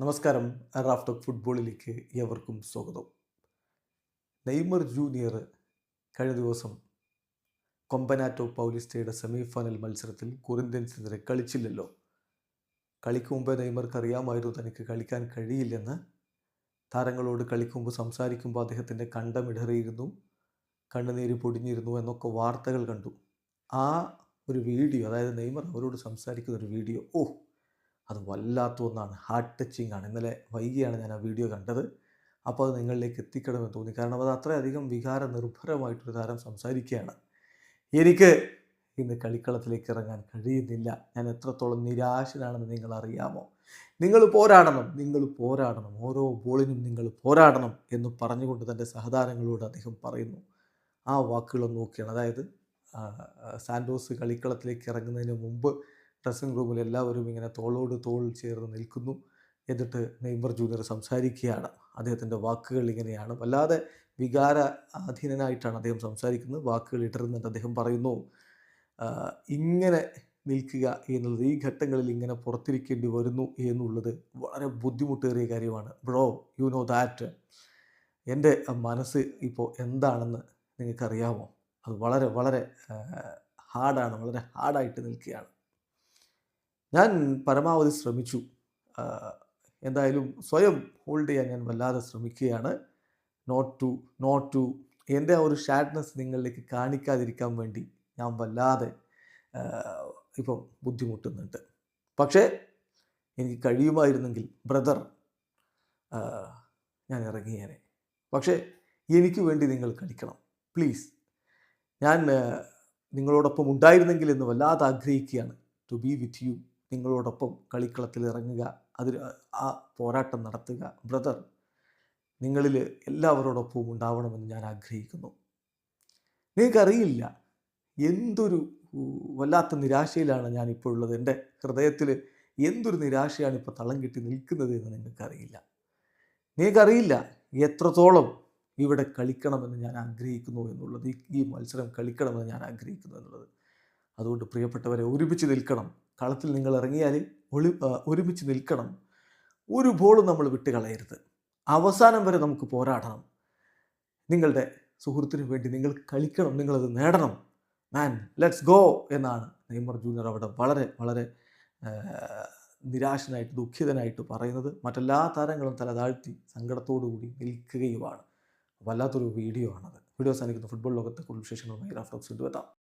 നമസ്കാരം. റാഫ്റ്റോക്ക് ഫുട്ബോളിലേക്ക് ഏവർക്കും സ്വാഗതം. നെയ്മർ ജൂനിയർ കഴിഞ്ഞ ദിവസം കൊമ്പനാറ്റോ പൗലിസ്റ്റയുടെ സെമി ഫൈനൽ മത്സരത്തിൽ കൊറിന്ത്യൻസിനെതിരെ കളിച്ചില്ലല്ലോ. കളിക്ക് മുമ്പേ നെയ്മർക്ക് അറിയാമായിരുന്നു തനിക്ക് കളിക്കാൻ കഴിയില്ലെന്ന്. താരങ്ങളോട് കളിക്കുമ്പോൾ സംസാരിക്കുമ്പോൾ അദ്ദേഹത്തിന്റെ കണ്ടമിടറിയിരുന്നു കണ്ണുനീര് പൊടിഞ്ഞിരുന്നു എന്നൊക്കെ വാർത്തകൾ കണ്ടു. ആ ഒരു വീഡിയോ അതായത് നെയ്മർ അവരോട് സംസാരിക്കുന്ന ഒരു വീഡിയോ ഓ അത് വല്ലാത്ത ഒന്നാണ്. ഹാർട്ട് ടച്ചിങ് ആണ്. ഇന്നലെ വൈകിയാണ് ഞാൻ ആ വീഡിയോ കണ്ടത്. അപ്പോൾ അത് നിങ്ങളിലേക്ക് എത്തിക്കണമെന്ന് തോന്നി. കാരണം അത് അത്രയധികം വികാര നിർഭരമായിട്ടൊരു താരം സംസാരിക്കുകയാണ്. എനിക്ക് ഇന്ന് കളിക്കളത്തിലേക്ക് ഇറങ്ങാൻ കഴിയുന്നില്ല. ഞാൻ എത്രത്തോളം നിരാശനാണെന്ന് നിങ്ങൾ അറിയാമോ നിങ്ങൾ പോരാടണം. നിങ്ങൾ പോരാടണം. ഓരോ ബോളിനും നിങ്ങൾ പോരാടണം എന്ന് പറഞ്ഞുകൊണ്ട് തന്റെ സഹതാരങ്ങളോട് അദ്ദേഹം പറയുന്നു. ആ വാക്കുകളൊന്നും നോക്കിയാണ്. അതായത് സാൻഡോസ് കളിക്കളത്തിലേക്ക് ഇറങ്ങുന്നതിന് മുമ്പ് ഡ്രസ്സിംഗ് റൂമിൽ എല്ലാവരും ഇങ്ങനെ തോളോട് തോൾ ചേർന്ന് നിൽക്കുന്നു. എന്നിട്ട് നെയ്മർ ജൂനിയർ സംസാരിക്കുകയാണ്. അദ്ദേഹത്തിന്റെ വാക്കുകൾ ഇങ്ങനെയാണ്. വല്ലാതെ വികാര അധീനനായിട്ടാണ് അദ്ദേഹം സംസാരിക്കുന്നത്. വാക്കുകൾ ഇടരുന്നുണ്ട് അദ്ദേഹം പറയുന്നു. ഇങ്ങനെ നിൽക്കുക എന്നുള്ളത് ഈ ഘട്ടങ്ങളിൽ ഇങ്ങനെ പുറത്തിരിക്കേണ്ടി വരുന്നു എന്നുള്ളത് വളരെ ബുദ്ധിമുട്ടേറിയ കാര്യമാണ്. ബ്രോ യു നോ ദാറ്റ് എന്റെ മനസ്സ് ഇപ്പോൾ എന്താണെന്ന് നിങ്ങൾക്കറിയാമോ? അത് വളരെ വളരെ ഹാർഡാണ് വളരെ ഹാർഡായിട്ട് നിൽക്കുകയാണ്. ഞാൻ പരമാവധി ശ്രമിച്ചു. എന്തായാലും സ്വയം ഹോൾഡ് ചെയ്യാൻ ഞാൻ വല്ലാതെ ശ്രമിക്കുകയാണ്. നോട്ട് ടു നോട്ട് ടു എന്റെ ആ ഒരു ഷാഡ്നെസ് നിങ്ങളിലേക്ക് കാണിക്കാതിരിക്കാൻ വേണ്ടി ഞാൻ വല്ലാതെ ഇപ്പം ബുദ്ധിമുട്ടുന്നുണ്ട്. പക്ഷേ എനിക്ക് കഴിയുമായിരുന്നെങ്കിൽ ബ്രദർ ഞാൻ ഇറങ്ങിയേനെ. പക്ഷേ എനിക്ക് വേണ്ടി നിങ്ങൾ കളിക്കണം. പ്ലീസ്. ഞാൻ നിങ്ങളോടൊപ്പം ഉണ്ടായിരുന്നെങ്കിൽ എന്ന് വല്ലാതെ ആഗ്രഹിക്കുകയാണ്. ടു ബി വിത്ത് യു നിങ്ങളോടൊപ്പം കളിക്കളത്തിൽ ഇറങ്ങുക അതിൽ ആ പോരാട്ടം നടത്തുക. ബ്രദർ നിങ്ങളിൽ എല്ലാവരോടൊപ്പവും ഉണ്ടാവണമെന്ന് ഞാൻ ആഗ്രഹിക്കുന്നു. നിങ്ങൾക്കറിയില്ല എന്തൊരു വല്ലാത്ത നിരാശയിലാണ് ഞാനിപ്പോൾ ഉള്ളത്. എന്റെ ഹൃദയത്തിൽ എന്തൊരു നിരാശയാണ് ഇപ്പോൾ തളം കിട്ടി നിൽക്കുന്നത് എന്ന് നിങ്ങൾക്കറിയില്ല. നിങ്ങൾക്കറിയില്ല എത്രത്തോളം ഇവിടെ കളിക്കണമെന്ന് ഞാൻ ആഗ്രഹിക്കുന്നു എന്നുള്ളത് ഈ മത്സരം കളിക്കണമെന്ന് ഞാൻ ആഗ്രഹിക്കുന്നു എന്നുള്ളത്. അതുകൊണ്ട് പ്രിയപ്പെട്ടവരെ ഒരുമിച്ച് നിൽക്കണം. കളത്തിൽ നിങ്ങൾ ഇറങ്ങിയാൽ ഒളി ഒരുമിച്ച് നിൽക്കണം. ഒരു ബോളും നമ്മൾ വിട്ട് കളയരുത് അവസാനം വരെ നമുക്ക് പോരാടണം. നിങ്ങളുടെ സുഹൃത്തിനു വേണ്ടി നിങ്ങൾ കളിക്കണം നിങ്ങളത് നേടണം. മാൻ ലെറ്റ്സ് ഗോ എന്നാണ് നെയ്മർ ജൂനിയർ അവിടെ വളരെ വളരെ നിരാശനായിട്ട് ദുഃഖിതനായിട്ട് പറയുന്നത്. മറ്റെല്ലാ താരങ്ങളും തല താഴ്ത്തി സങ്കടത്തോടുകൂടി നിൽക്കുകയുമാണ്. വല്ലാത്തൊരു വീഡിയോ ആണത്. വീഡിയോ സാധിക്കുന്ന ഫുട്ബോൾ ലോകത്തെ കൂടുതൽ വിശേഷങ്ങളുമായി റാഫ്റ്റോക്സ് എത്താം.